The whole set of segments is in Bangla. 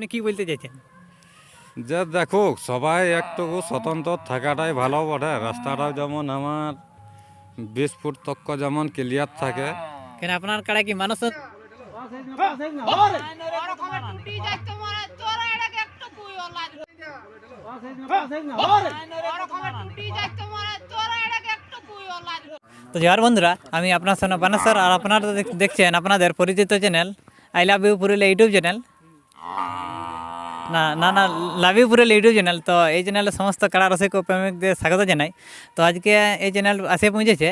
আপনি কি বলতে চাইছেন? যে দেখুক সবাই একটু স্বতন্ত্র থাকাটাই ভালো বটে। রাস্তাটাও যেমন আমার বিশ ফুট তক্ক যেমন ক্লিয়ার থাকে। কেন আপনার কাড়া কি মানুষ? তো জয়ার বন্ধুরা আমি আপনার সঙ্গে বানেশ্বর আর আপনারা দেখছেন আপনাদের পরিচিত channel I love you Purulia YouTube channel না না না লাভ ইউ ইউটিউব চ্যানেল তো এই চ্যানেলে সমস্ত কাড়া রসিক প্রেমিকদের স্বাগত জানাই। তো আজকে এই চ্যানেল আসে পৌঁছেছে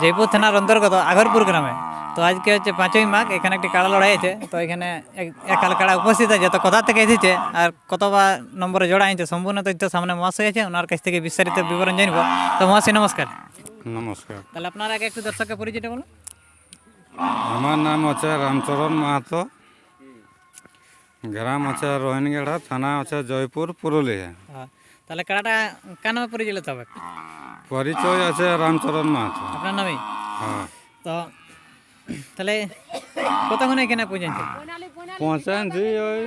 জয়পুর থানার অন্তর্গত আগরপুর গ্রামে। তো আজকে হচ্ছে পাঁচই মাঘ এখানে একটি কাড়া লড়াই আছে। তো এখানে এক- একাল কাড়া উপস্থিত আছে তো কোথা থেকে এসেছে আর কতবা নম্বরে জোড়া হয়েছে সম্পূর্ণ তথ্য সামনে মহাশয় আছে ওনার কাছ থেকে বিস্তারিত বিবরণ জানব। তো মহাশয় নমস্কার। নমস্কার। তাহলে আপনার আগে একটু দর্শককে পরিচিত বলুন। আমার নাম হচ্ছে রামচরণ মাহাতো। গ্রাম আছে রোহিনগেড়া থানা আছে জয়পুর পুরুলিয়া। তাহলে কাড়াটা কার নামে পরিচালিত হবে? পরিচয় আছে রামচরণ মাহাতো। আপনার নামেই? হ্যাঁ। তো তাহলে কতক্ষণ এখানে পৌঁছেছে পৌঁছানছি ওই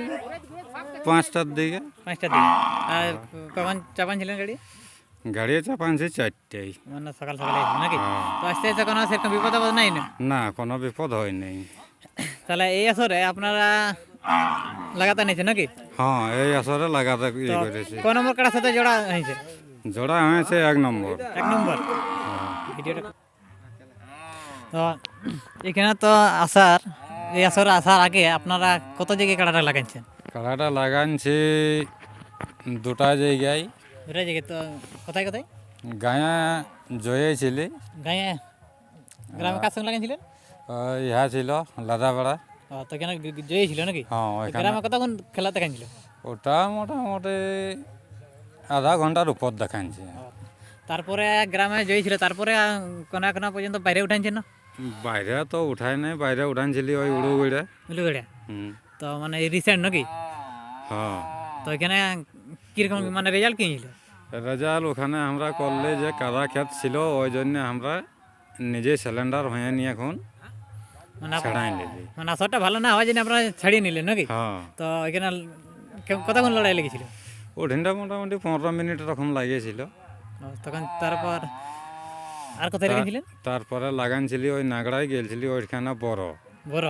পাঁচটার দিকে। পাঁচটার দিকে। আর কখন চাপান ছিলেন গাড়ি? গাড়ি চাপানছি চারটেই। মানে সকাল সকালে নাকি? হ্যাঁ। তো আস্তে আস্তে কোনো সেরকম বিপদ আপদ নাই না? না কোনো বিপদ হয়নি। তাহলে এই আসরে আপনারা লাগাতে নিয়েছেন নাকি? হ্যাঁ এই আসরে লাগাতে ইয়ে করেছি। কোন নম্বর কাটার সাথে জোড়া হয়েছে? জোড়া হয়েছে এক নম্বর। এক নম্বর? ভিডিওটা তো এখানে তো আসার এই আসরে আসার আগে আপনারা কত জায়গায় কাটাটা লাগাইছেন? কাড়াটা লাগানছি দুটা জায়গায়। দুটা জায়গায় তো কোথায় কোথায়? গায়া জয়েছিলি গাঁয়ে? গ্রামে কার সঙ্গে লাগাইছিলেন? ইহা ছিল লাদাপাড়া। তো কেন জয়ী ছিল নাকি? হ্যাঁ গ্রামে কতক্ষণ খেলা দেখাইছিল? ওটা মোটামুটি আধা ঘণ্টার উপর দেখানছে তারপরে গ্রামে জয়ী ছিল তারপরে কোনা কোনা পর্যন্ত বাইরে উঠাইছেন না? বাইরে তো উঠাই নাই বাইরে উঠানছিলি ওই উড়ু উড়ে উলুগড়িয়া হুম। তো মানে রিসেন্ট নাকি? হ্যাঁ। তো এখানে কীরকম মানে রেজাল্ট কি ছিল রেজাল্ট ওখানে আমরা করলে যে কাদা ক্ষেত ছিল ওই জন্য আমরা নিজে সিলিন্ডার হয়ে নিয়ে এখন ছাড়াই মানে আসরটা ভালো না হওয়ার জন্য আপনারা ছাড়িয়ে নিলেন নাকি হ্যাঁ তো এখানে কতক্ষণ লড়াই লেগেছিল ওঠিনটা মোটামুটি পনেরো মিনিট এরকম লাগিয়েছিল তখন তারপর আর কোথায় লেগেছিলেন তারপরে লাগানছিলি ওই নাগড়ায় গেলছিলি ওইখানে বড় বড়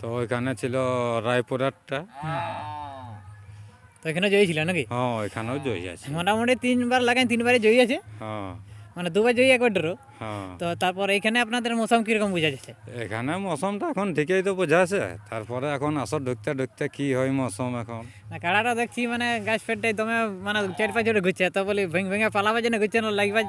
তো ওইখানে ছিল রায়পুরেরটা তো এখানে জয়ী ছিল নাকি হ্যাঁ ওইখানেও জয় আছে মোটামুটি তিনবার লাগান তিনবারে জয়ী আছে হ্যাঁ মানে দুবার জয়ী একবার ড্র হ্যাঁ। তো তারপর এখানে আপনাদের মৌসুম কীরকম বোঝা যাচ্ছে? এখানে মৌসুমটা এখন ঠিকই তো বোঝাছে তারপরে এখন আসর ঢুকতে ঢুকতে কি হয় মৌসুম এখন? না কাড়াটা দেখছি মানে গাছ ফেটটাই দমে মানে চার পাঁচ জোরে ঘুরছে। তো বলি ভেঙে ভেঙে পালাবার জন্য ঘুরছে না লাগবার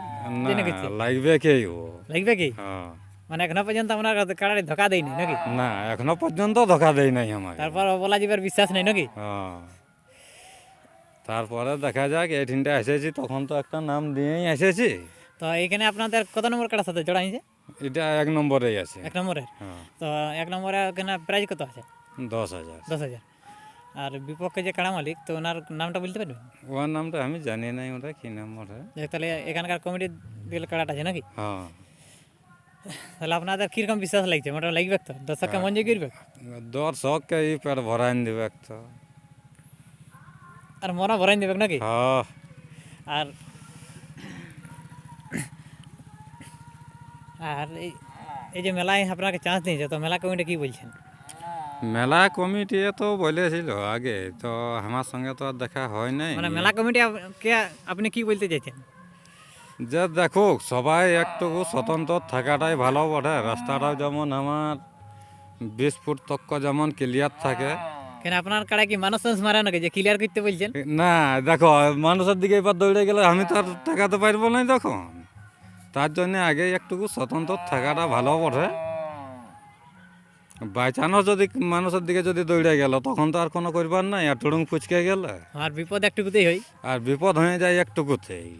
জন্য ঘুরছে? লাগবে কে ও? লাগবে কি? হ্যাঁ। মানে এখনও পর্যন্ত আমরা কাড়াটি ধোকা দেয়নি নাকি? না এখনও পর্যন্ত ধোকা দেয় নাই আমার তারপর বলা যাবার বিশ্বাস নেই নাকি? হ্যাঁ। তারপরে দেখা যাক এই এঠিনটা এসেছি তখন তো একটা নাম দিয়েই এসেছি। তো এখানে আপনাদের কত নম্বর কাড়ার সাথে জোড়া হয়েছে? এটা এক নম্বরেই আছে। এক নম্বরের? হ্যাঁ। তো এক নম্বরে ওখানে প্রাইজ কত আছে? দশ হাজার। দশ হাজার। আর বিপক্ষে যে কাড়া মালিক তো ওনার নামটা বলতে পারবেন? ওর নামটা আমি জানি নাই ওটা কি নাম ওটা তাহলে এখানকার কমিটির দিল কাড়াটা আছে নাকি? হ্যাঁ। তাহলে আপনাদের কীরকম বিশ্বাস লাগছে? মোটামুটি লাগবে তো? দর্শককে মন দিয়ে করবে দর্শককে এই পেট ভরাইন দিবে তো আর মরা ভরাই দেবে নাকি? হ্যাঁ। আর আর এই যে মেলায় আপনাকে চান্স দিয়েছে তো মেলা কমিটি কি বলছেন? মেলা কমিটি তো বলেছিল আগে তো আমার সঙ্গে তো আর দেখা হয় নাই। মানে মেলা কমিটি কে আপনি কি বলতে চাইছেন? যে দেখুক সবাই একটু স্বতন্ত্র থাকাটাই ভালো বটে রাস্তাটাও যেমন আমার বিশ ফুট তক্ক যেমন ক্লিয়ার থাকে। কেন আপনার কাড়া কি মানুষ মারে নাকি যে ক্লিয়ার করতে বলছেন? না দেখো মানুষের দিকে এবার দৌড়ে গেলে আমি তো আর ঠেকাতে পারব না তখন তার জন্য আগে একটু স্বতন্ত্র থাকাটা ভালো বটে। বাই চান্স যদি মানুষের দিকে যদি দৌড়ে গেল তখন তো আর কোনো করবার নাই আর টুড়ুং ফুচকে গেলে। আর বিপদ একটুকুতেই হয়। আর বিপদ হয়ে যায় একটুকুতেই।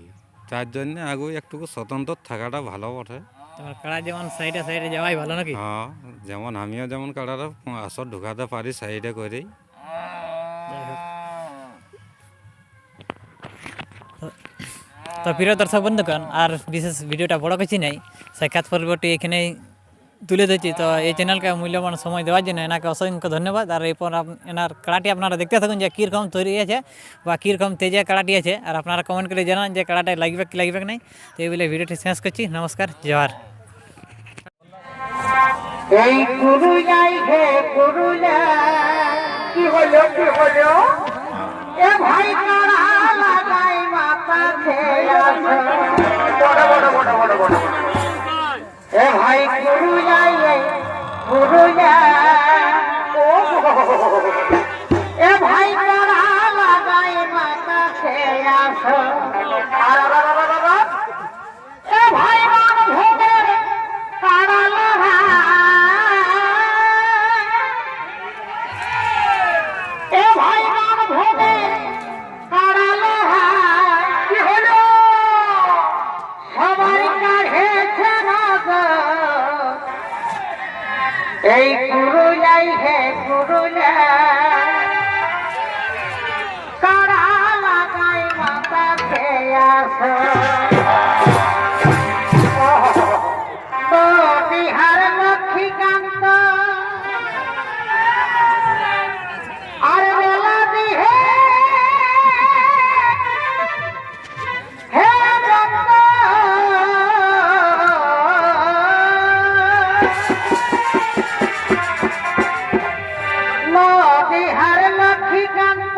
তার জন্য আগে একটুকু স্বতন্ত্র থাকাটা ভালো বটে। তোমার কাড়া যেমন সাইডে সাইডে যাওয়াই ভালো নাকি? হ্যাঁ যেমন আমিও যেমন কাটাটা আসর ঢুকাতে পারি সাইডে করেই তো প্রিয় দর্শক বন্ধুগণ, আর বিশেষ ভিডিওটা বড় কিছু নাই, সাক্ষাৎ পর্বটি এখানেই তুলে ধরছি। তো এই চ্যানেলকে মূল্যবান সময় দেওয়ার জন্য এনাকে অসংখ্য ধন্যবাদ। আর এরপর এনার কাড়াটি আপনারা দেখতে থাকুন যে কীরকম তৈরি আছে বা কীরকম তেজে কাড়াটি আছে। আর আপনারা কমেন্ট করে জানান যে কাড়াটা লাগবে কি লাগবে নাই। তো এই বলে ভিডিওটি শেষ করছি। নমস্কার এ ভাই এ গুরু পুরুলাই গুরু এ ভাই কারা লাগাই মাথা খেয়া আর এই বিহার লক্ষ্মীকান্ত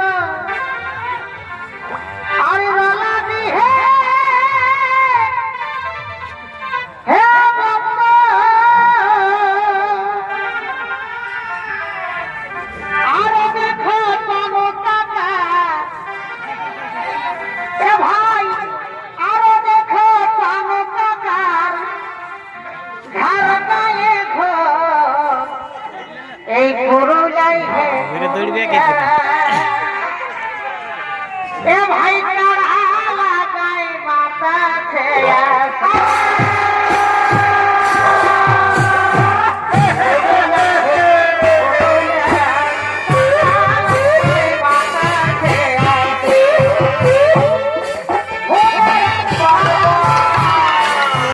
যাই হে ভিডিও দৌড়বে কে এ ভাই